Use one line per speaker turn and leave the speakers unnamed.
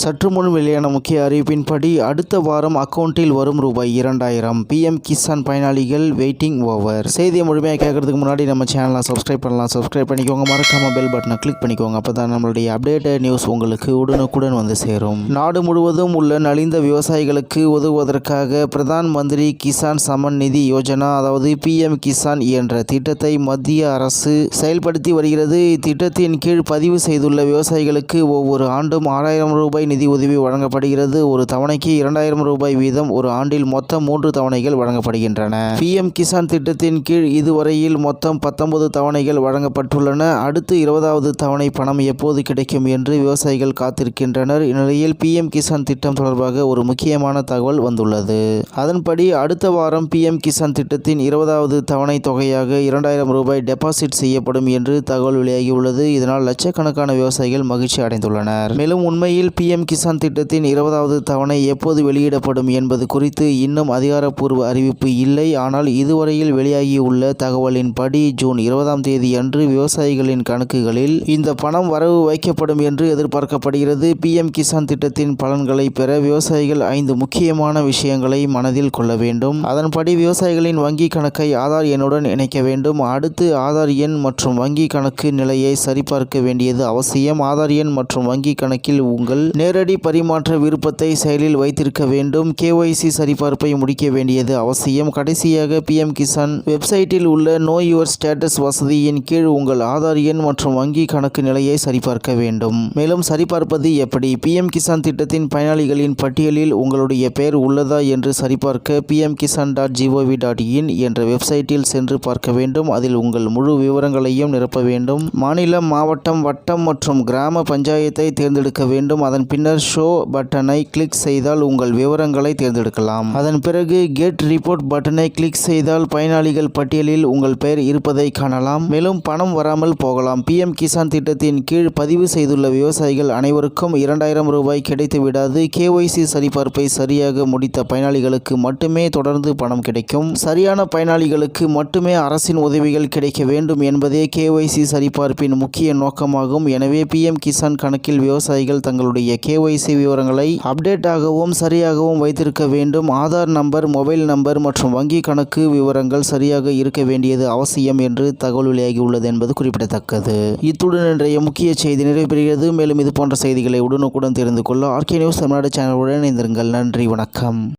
சற்று முன் வெளியான முக்கிய அறிவிப்பின்படி அடுத்த வாரம் அக்கவுண்டில் வரும் ரூபாய் இரண்டாயிரம். பிஎம் கிசான் பயனாளிகள் வெயிட்டிங் ஓவர் செய்தியை முழுமையாக கேட்கறதுக்கு முன்னாடி நம்ம சேனலை சப்ஸ்கிரைப் பண்ணலாம். சப்ஸ்கிரைப் பண்ணிக்கோங்க. மறக்காம பெல் பட்டனை கிளிக் பண்ணிக்கோங்க. அப்போ தான் நம்மளுடைய அப்டேட்டட் நியூஸ் உங்களுக்கு உடனுக்குடன் வந்து சேரும். நாடு முழுவதும் உள்ள நலிந்த விவசாயிகளுக்கு உதவுவதற்காக பிரதான் மந்திரி கிசான் சமன் நிதி யோஜனா அதாவது பிஎம் கிசான் என்ற திட்டத்தை மத்திய அரசு செயல்படுத்தி வருகிறது. இத்திட்டத்தின் கீழ் பதிவு செய்துள்ள விவசாயிகளுக்கு ஒவ்வொரு ஆண்டும் ஆறாயிரம் ரூபாய் நிதி உதவி வழங்கப்படுகிறது. ஒரு தவணைக்கு இரண்டாயிரம் ரூபாய் வீதம் ஒரு ஆண்டில் மொத்தம் மூன்று தவணைகள் வழங்கப்படுகின்றன. பிஎம் கிசான் திட்டத்தின் கீழ் இதுவரையில் மொத்தம் பத்தொன்பது தவணைகள் வழங்கப்பட்டுள்ளன. அடுத்து இருபதாவது தவணை பணம் எப்போது கிடைக்கும் என்று விவசாயிகள் காத்திருக்கின்றனர். இந்நிலையில் பிஎம் கிசான் திட்டம் தொடர்பாக ஒரு முக்கியமான தகவல் வந்துள்ளது. அதன்படி அடுத்த வாரம் பிஎம் கிசான் திட்டத்தின் இருபதாவது தவணை தொகையாக இரண்டாயிரம் ரூபாய் டெபாசிட் செய்யப்படும் என்று தகவல் வெளியாகியுள்ளது. இதனால் லட்சக்கணக்கான விவசாயிகள் மகிழ்ச்சி அடைந்துள்ளனர். மேலும் உண்மையில் பிஎம் கிசான் திட்டத்தின் இருபதாவது தவணை எப்போது வெளியிடப்படும் என்பது குறித்து இன்னும் அதிகாரப்பூர்வ அறிவிப்பு இல்லை. ஆனால் இதுவரையில் வெளியாகியுள்ள தகவலின்படி ஜூன் இருபதாம் தேதி அன்று விவசாயிகளின் கணக்குகளில் இந்த பணம் வரவு வைக்கப்படும் என்று எதிர்பார்க்கப்படுகிறது. பிஎம் கிசான் திட்டத்தின் பலன்களை பெற விவசாயிகள் ஐந்து முக்கியமான விஷயங்களை மனதில் கொள்ள வேண்டும். அதன்படி விவசாயிகளின் வங்கி கணக்கை ஆதார் எண்ணுடன் இணைக்க வேண்டும். அடுத்து ஆதார் எண் மற்றும் வங்கி கணக்கு நிலையை சரிபார்க்க வேண்டியது அவசியம். ஆதார் எண் மற்றும் வங்கி கணக்கில் உங்கள் நேரடி பரிமாற்ற விருப்பத்தை செயலில் வைத்திருக்க வேண்டும். கேஒய்சி சரிபார்ப்பை முடிக்க வேண்டியது அவசியம். கடைசியாக பிஎம் கிசான் வெப்சைட்டில் உள்ள நோ யுவர் ஸ்டேட்டஸ் வசதியின் கீழ் உங்கள் ஆதார் எண் மற்றும் வங்கி கணக்கு நிலையை சரிபார்க்க வேண்டும். மேலும் சரிபார்ப்பது எப்படி? பிஎம் கிசான் திட்டத்தின் பயனாளிகளின் பட்டியலில் உங்களுடைய பெயர் உள்ளதா என்று சரிபார்க்க PM Kisan dot G O V dot in என்ற வெப்சைட்டில் சென்று பார்க்க வேண்டும். அதில் உங்கள் முழு விவரங்களையும் நிரப்ப வேண்டும். மாநிலம் மாவட்டம் வட்டம் மற்றும் கிராம பஞ்சாயத்தை தேர்ந்தெடுக்க வேண்டும். அதன் பின்னர் ஷோ பட்டனை கிளிக் செய்தால் உங்கள் விவரங்களை தேர்ந்தெடுக்கலாம். அதன் பிறகு கெட் ரிப்போர்ட் பட்டனை கிளிக் செய்தால் பயனாளிகள் பட்டியலில் உங்கள் பெயர் இருப்பதை காணலாம். மேலும் பணம் வராமல் போகலாம். பிஎம் கிசான் திட்டத்தின் கீழ் பதிவு செய்துள்ள விவசாயிகள் அனைவருக்கும் இரண்டாயிரம் ரூபாய் கிடைத்து விடாது. கேஒய்சி சரிபார்ப்பை சரியாக முடித்த பயனாளிகளுக்கு மட்டுமே தொடர்ந்து பணம் கிடைக்கும். சரியான பயனாளிகளுக்கு மட்டுமே அரசின் உதவிகள் கிடைக்க வேண்டும் என்பதே கேஒய்சி சரிபார்ப்பின் முக்கிய நோக்கமாகும். எனவே பிஎம் கிசான் கணக்கில் விவசாயிகள் தங்களுடைய கேஒய்சி விவரங்களை அப்டேட்டாகவும் சரியாகவும் வைத்திருக்க வேண்டும். ஆதார் நம்பர் மொபைல் நம்பர் மற்றும் வங்கி கணக்கு விவரங்கள் சரியாக இருக்க வேண்டியது அவசியம் என்று தகவல் வெளியாகியுள்ளது என்பது குறிப்பிடத்தக்கது. இத்துடன் இன்றைய முக்கிய செய்தி நிறைவு பெறுகிறது மேலும் இது போன்ற செய்திகளை உடனுக்குடன் தெரிந்து கொள்ள ஆர்கே நியூஸ் தமிழ்நாடு சேனலுடன் இணைந்திருங்கள். நன்றி வணக்கம்.